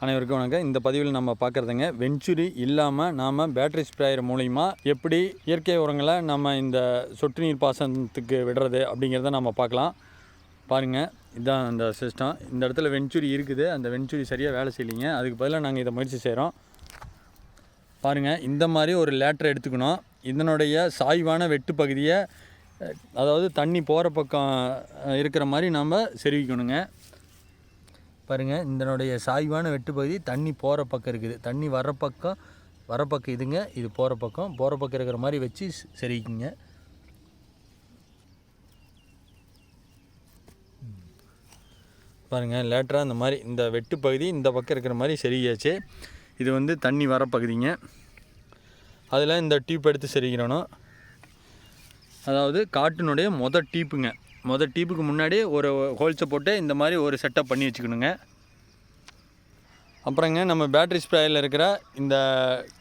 அனைவருக்கும் வணக்கம். இந்த பதிவில் நம்ம பார்க்குறதுங்க வெஞ்சுரி இல்லாமல் நாம் பேட்டரி ஸ்ப்ரேயர் மூலிமா எப்படி இயற்கை உரங்களை நம்ம இந்த சொட்டு நீர் பாசனத்துக்கு விடுறது அப்படிங்கிறத நம்ம பார்க்கலாம். பாருங்கள் இதுதான் அந்த சிஸ்டம் இந்த இடத்துல வெஞ்சுரி இருக்குது. அந்த வெஞ்சுரி சரியாக வேலை செய்யலிங்க. அதுக்கு பதிலாக நாங்கள் இதை முயற்சி செய்கிறோம் பாருங்கள் இந்த மாதிரி ஒரு லேட்டர் எடுத்துக்கணும். இதனுடைய சாய்வான வெட்டு பகுதியை அதாவது தண்ணி போகிற பக்கம் இருக்கிற மாதிரி நம்ம செருவிக்கணுங்க பாருங்கள் இதனுடைய சாய்வான வெட்டு பகுதி தண்ணி போகிற பக்கம் இருக்குது. தண்ணி வர பக்கம் வர பக்கம் இதுங்க இது போகிற பக்கம். போகிற பக்கம் இருக்கிற மாதிரி வச்சு சரிக்குங்க பாருங்கள் லேட்டராக இந்த மாதிரி இந்த வெட்டு பகுதி இந்த பக்கம் இருக்கிற மாதிரி சரியாச்சு இது வந்து தண்ணி வர பகுதிங்க. அதில் இந்த டியூப் எடுத்து சரிக்கிறணும் அதாவது காட்டினுடைய மொதல் டீப்புங்க. மொதல் டீப்புக்கு முன்னாடி ஒரு ஹோல்ஸை போட்டு இந்த மாதிரி ஒரு செட்டப் பண்ணி வச்சுக்கணுங்க. அப்புறங்க நம்ம பேட்டரி ஸ்ப்ரேயில் இருக்கிற இந்த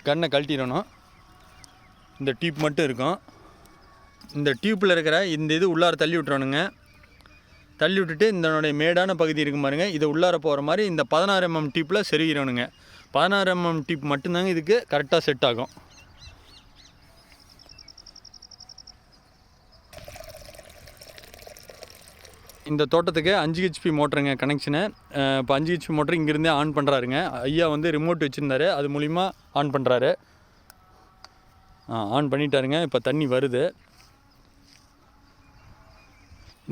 கண்ணை கழட்டிடணும். இந்த டியூப் மட்டும் இருக்கும். இந்த டியூப்பில் இருக்கிற இந்த இது உள்ளார தள்ளி விட்டுறணுங்க. தள்ளி விட்டுட்டு இதனுடைய மேடான பகுதி இருக்கும் பாருங்க. இதை உள்ளார போகிற மாதிரி இந்த பதினாறு எம்எம் டியூப்பில் செருகிறணுங்க பதினாறு எம்எம் டியூப் மட்டும்தாங்க இதுக்கு கரெக்டாக செட் ஆகும். இந்த தோட்டத்துக்கு அஞ்சு ஹெச்பி மோட்டருங்க கனெக்ஷனு இப்போ அஞ்சு ஹெச்பி மோட்டர் இங்கேருந்தே ஆன் பண்ணுறாருங்க ஐயா வந்து ரிமோட் வச்சுருந்தாரு. அது மூலிமா ஆன் பண்ணுறாரு ஆன் பண்ணிட்டாருங்க. இப்போ தண்ணி வருது.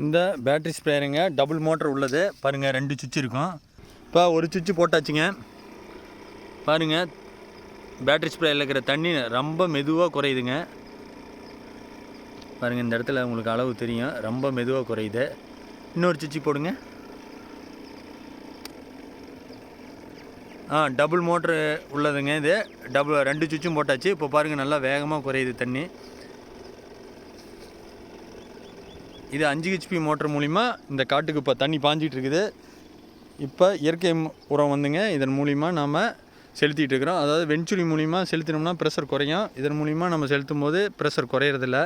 இந்த பேட்டரி ஸ்ப்ரேயருங்க டபுள் மோட்டர் உள்ளது. பாருங்கள் ரெண்டு சுவிட்ச் இருக்கும். இப்போ ஒரு சுவிட்ச் போட்டாச்சுங்க. பாருங்கள் பேட்டரி ஸ்ப்ரேயில் இருக்கிற தண்ணி ரொம்ப மெதுவாக குறையுதுங்க. பாருங்கள் இந்த இடத்துல உங்களுக்கு அளவு தெரியும். ரொம்ப மெதுவாக குறையுது. இன்னொரு சிச்சி போடுங்க. ஆ டபுள் மோட்ரு உள்ளதுங்க இது. டபுள் ரெண்டு சுவிட்சும் போட்டாச்சு. இப்போ பாருங்கள் நல்லா வேகமாக குறையுது தண்ணி. இது அஞ்சு ஹெச்பி மோட்ரு மூலிமா இந்த காட்டுக்கு இப்போ தண்ணி பாஞ்சிகிட்டு இருக்குது. இப்போ இயற்கை உரம் வந்துங்க. இதன் மூலிமா நாம் செலுத்திட்டு இருக்கிறோம். அதாவது வெஞ்சுரி மூலிமா செலுத்தினோம்னா ப்ரெஷர் குறையும். இதன் மூலிமா நம்ம செலுத்தும் போது ப்ரெஷர் குறையிறதில்ல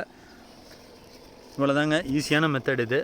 இவ்வளோதாங்க ஈஸியான மெத்தட் இது.